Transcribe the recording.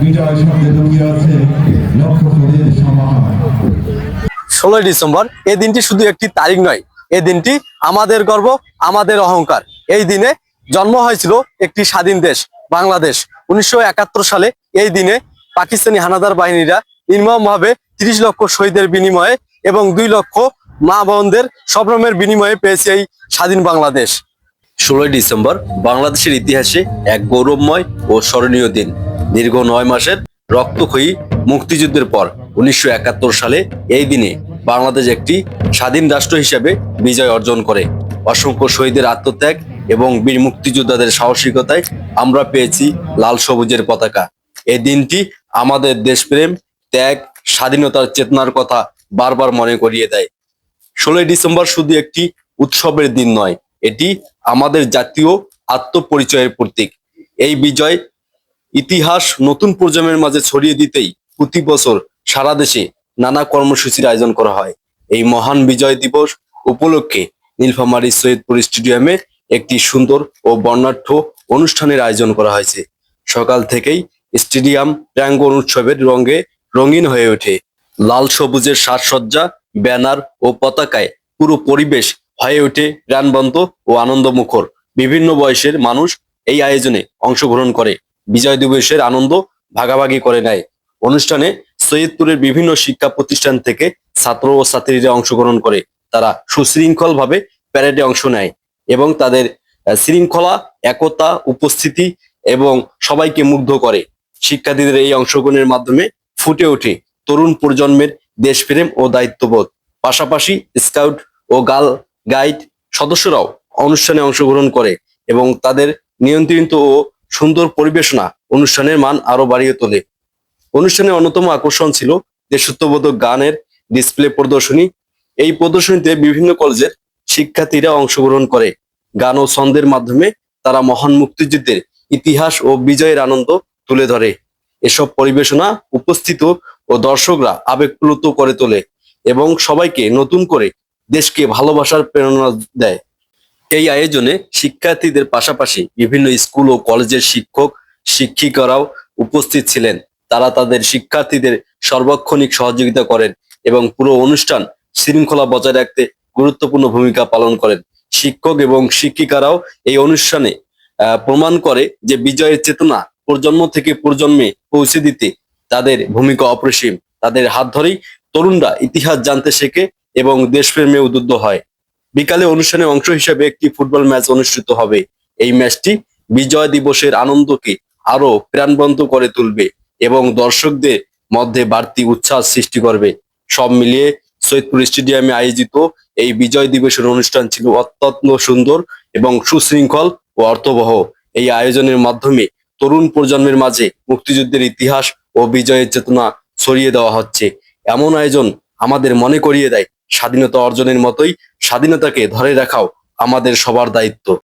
বিজয় শব্দে লুকিয়ে আছে লক্ষ পদের সমাহার। ষোলোই ডিসেম্বর এই দিনটি শুধু একটি তারিখ নয় এই দিনটি আমাদের গর্ব আমাদের অহংকার। এই দিনে জন্ম হয়েছিল একটি স্বাধীন দেশ বাংলাদেশ। উনিশশো একাত্তর সালে এই দিনে পাকিস্তানি হানাদার বাহিনীরা নির্মমভাবে তিরিশ লক্ষ শহীদের বিনিময়ে এবং দুই লক্ষ মা বোনদের সম্ভ্রমের বিনিময়ে পেয়েছে এই স্বাধীন বাংলাদেশ। ষোলোই ডিসেম্বর বাংলাদেশের ইতিহাসে এক গৌরবময় ও স্মরণীয় দিন। দীর্ঘ নয় মাসের রক্তক্ষয়ী মুক্তিযুদ্ধের পর উনিশশো একাত্তর সালে এই দিনে বাংলাদেশ একটি স্বাধীন রাষ্ট্র হিসেবে বিজয় অর্জন করে। অসংখ্য শহীদের আত্মত্যাগ এবং বীর মুক্তিযোদ্ধাদের সাহসিকতায় আমরা পেয়েছি লাল সবুজের পতাকা। এই দিনটি আমাদের দেশপ্রেম, ত্যাগ, স্বাধীনতার চেতনার কথা বারবার মনে করিয়ে দেয়। ষোলোই ডিসেম্বর শুধু একটি উৎসবের দিন নয়, এটি আমাদের জাতীয় আত্মপরিচয়ের প্রতীক। এই বিজয় ইতিহাস নতুন প্রজন্মের মাঝে ছড়িয়ে দিতেই প্রতি বছর সারা দেশে নানা কর্মসূচির আয়োজন করা হয়। এই মহান বিজয় দিবস উপলক্ষে নীলফামারী সৈয়দপুর স্টেডিয়ামে একটি সুন্দর ও বর্ণাঢ্য অনুষ্ঠানের আয়োজন করা হয়েছে। সকাল থেকেই স্টেডিয়াম প্রাঙ্গণ উৎসবের রঙে রঙিন হয়ে ওঠে। লাল সবুজের সাজসজ্জা, ব্যানার ও পতাকায় পুরো পরিবেশ হয়ে ওঠে প্রাণবন্ত ও আনন্দমুখর। বিভিন্ন বয়সের মানুষ এই আয়োজনে অংশগ্রহণ করে। বিজয় দিবসের আনন্দ ভাগাভাগি করে নেয়। অনুষ্ঠানে সৈয়দপুরের বিভিন্ন শিক্ষা প্রতিষ্ঠান থেকে ছাত্র ও ছাত্রীরা অংশগ্রহণ করে। তারা সুশৃঙ্খল ভাবে প্যারেডে অংশ নেয় এবং তাদের শৃঙ্খলা, একতা, উপস্থিতি এবং সবাইকে মুগ্ধ করে। শিক্ষার্থীদের এই অংশগ্রহণের মাধ্যমে ফুটে ওঠে তরুণ প্রজন্মের দেশপ্রেম ও দায়িত্ববোধ। পাশাপাশি স্কাউট ও গাল গাইড সদস্যরাও অনুষ্ঠানে অংশগ্রহণ করে এবং তাদের নিয়ন্ত্রিত ও সুন্দর পরিবেশনা অনুষ্ঠানের মান আরও বাড়িয়ে তোলে। অনুষ্ঠানের অন্যতম আকর্ষণ ছিল দেশত্ববোধক গানের ডিসপ্লে প্রদর্শনী। এই প্রদর্শনীতে বিভিন্ন কলেজের শিক্ষার্থীরা অংশগ্রহণ করে। গান ও ছন্দের মাধ্যমে তারা মহান মুক্তিযুদ্ধের ইতিহাস ও বিজয়ের আনন্দ তুলে ধরে। এসব পরিবেশনা উপস্থিত ও দর্শকরা আবেগপ্লুত করে তোলে এবং সবাইকে নতুন করে দেশকে ভালোবাসার প্রেরণা দেয়। এই আয়োজনে শিক্ষার্থীদের পাশাপাশি বিভিন্ন স্কুল ও কলেজের শিক্ষক, শিক্ষিকারাও উপস্থিত ছিলেন। তারা তাদের শিক্ষার্থীদের সর্বক্ষণিক সহযোগিতা করেন এবং পুরো অনুষ্ঠান শৃঙ্খলা বজায় রাখতে গুরুত্বপূর্ণ ভূমিকা পালন করেন। শিক্ষক এবং শিক্ষিকারাও এই অনুষ্ঠানে প্রমাণ করে যে বিজয়ের চেতনা প্রজন্ম থেকে প্রজন্মে পৌঁছে দিতে তাদের ভূমিকা অপরিসীম। তাদের হাত ধরেই তরুণরা ইতিহাস জানতে শেখে এবং দেশপ্রেমে উদ্বুদ্ধ হয়। বিকালে অনুষ্ঠানের অংশ হিসেবে একটি ফুটবল ম্যাচ অনুষ্ঠিত হবে। এই ম্যাচটি বিজয় দিবসের আনন্দকে আরও প্রাণবন্ত করে তুলবে এবং দর্শকদের মধ্যে বাড়তি উচ্ছ্বাস সৃষ্টি করবে। সব মিলিয়ে সৈয়দপুর স্টেডিয়ামে আয়োজিত এই বিজয় দিবসের অনুষ্ঠান ছিল অত্যন্ত সুন্দর এবং সুশৃঙ্খল ও অর্থবহ। এই আয়োজনের মাধ্যমে তরুণ প্রজন্মের মাঝে মুক্তিযুদ্ধের ইতিহাস ও বিজয়ের চেতনা ছড়িয়ে দেওয়া হচ্ছে। এমন আয়োজন আমাদের মনে করিয়ে দেয় স্বাধীনতা অর্জনের মতোই স্বাধীনতাকে ধরে রাখাও আমাদের সবার দায়িত্ব।